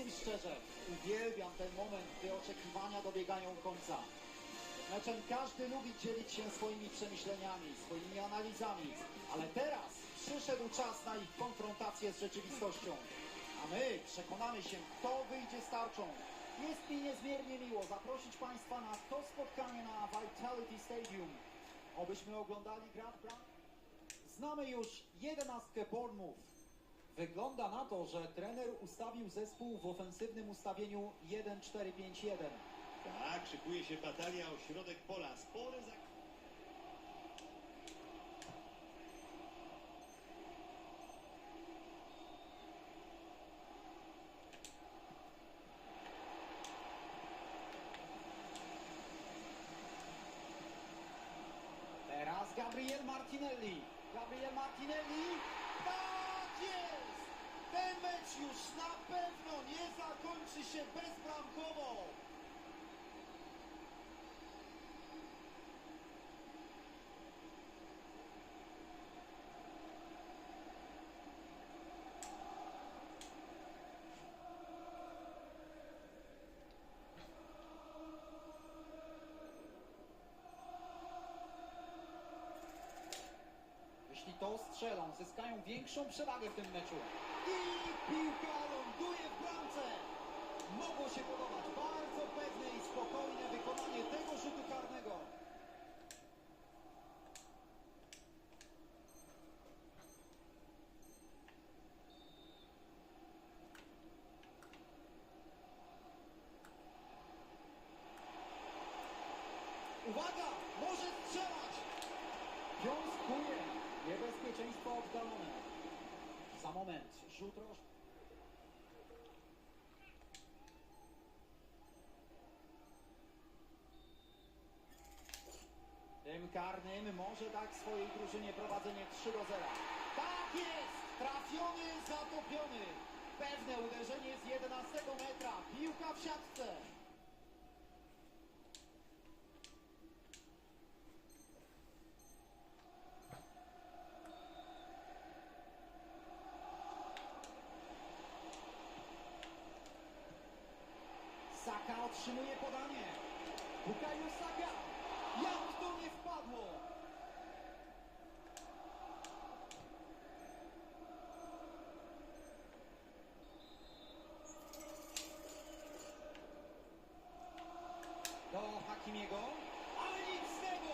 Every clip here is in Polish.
Ci szczerze, uwielbiam ten moment, gdy oczekiwania dobiegają końca. Meczem każdy lubi dzielić się swoimi przemyśleniami, swoimi analizami, ale teraz przyszedł czas na ich konfrontację z rzeczywistością. A my przekonamy się, kto wyjdzie z tarczą. Jest mi niezmiernie miło zaprosić Państwa na to spotkanie na Vitality Stadium. Obyśmy oglądali Prix. Znamy już jedenastkę Bournemouth. Wygląda na to, że trener ustawił zespół w ofensywnym ustawieniu 1-4-5-1. Tak, szykuje się batalia o środek pola. Spory za... Teraz Gabriel Martinelli. Gabriel Martinelli. Się bezbramkowo. Jeśli to strzelą, zyskają większą przewagę w tym meczu. I piłka ląduje w bramce. Mogło się podobać bardzo pewne i spokojne wykonanie tego rzutu karnego. Uwaga! Może strzelać! Wiązkuje. Niebezpieczeństwo oddalone. Za moment. Rzut roż... Tym karnym może dać swojej drużynie prowadzenie 3 do 0. Tak jest! Trafiony, zatopiony. Pewne uderzenie z 11 metra. Piłka w siatce. Saka otrzymuje podanie. Bukayo Saka. Jak to nie wpadło? Do Hakimiego. Ale nic z tego.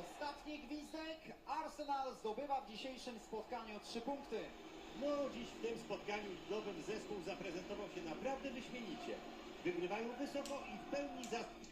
Ostatni gwizdek. Arsenal zdobywa w dzisiejszym spotkaniu trzy punkty. No, dziś w tym spotkaniu ligowym zespół zaprezentował się naprawdę wyśmienicie. Wygrywają wysoko i w pełni za...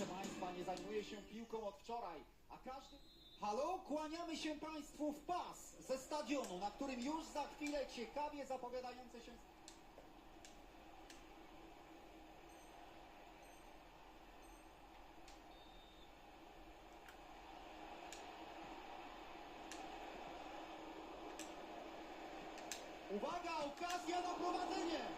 Proszę Państwa, nie zajmuję się piłką od wczoraj, a każdy... Halo, kłaniamy się Państwu w pas ze stadionu, na którym już za chwilę ciekawie zapowiadające się... Uwaga, okazja na prowadzenie!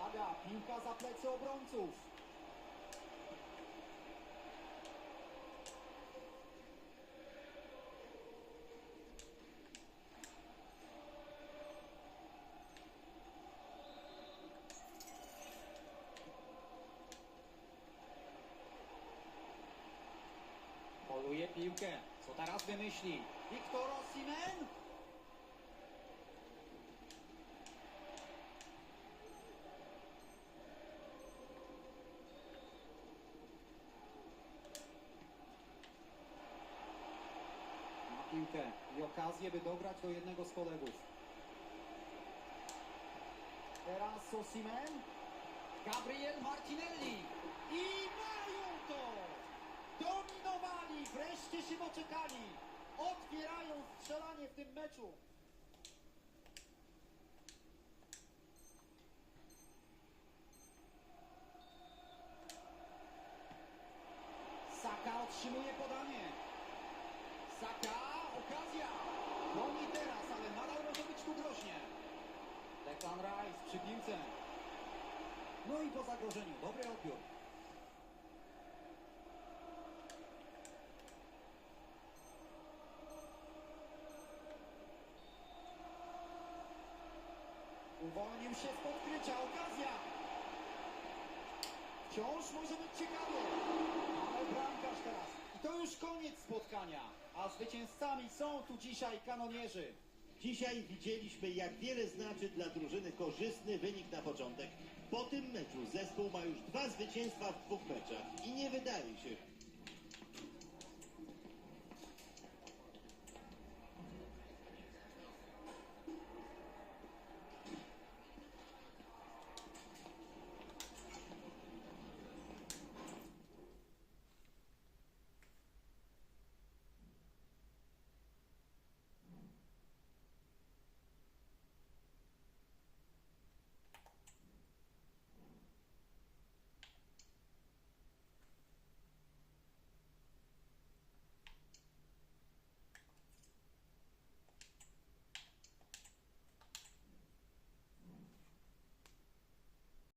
Uwaga, piłka za plecy obrońców. Poluje piłkę. Co teraz wymyśli? Wiktor Osimhen? piłkę i okazję, by dograć do jednego z kolegów. Teraz Osimen, Gabriel Martinelli i mają to! Dominowali, wreszcie się doczekali. Otwierają strzelanie w tym meczu. Saka otrzymuje podanie. Saka, okazja. Goni teraz, ale nadal może być tu groźnie. Declan Rice przy piłce. No i po zagrożeniu, dobry odbiór. Uwolnił się z podkrycia, okazja. Wciąż może być ciekawie. Ale bramkarz teraz. I to już koniec spotkania. A zwycięzcami są tu dzisiaj kanonierzy. Dzisiaj widzieliśmy, jak wiele znaczy dla drużyny korzystny wynik na początek. Po tym meczu zespół ma już dwa zwycięstwa w dwóch meczach i nie wydaje się,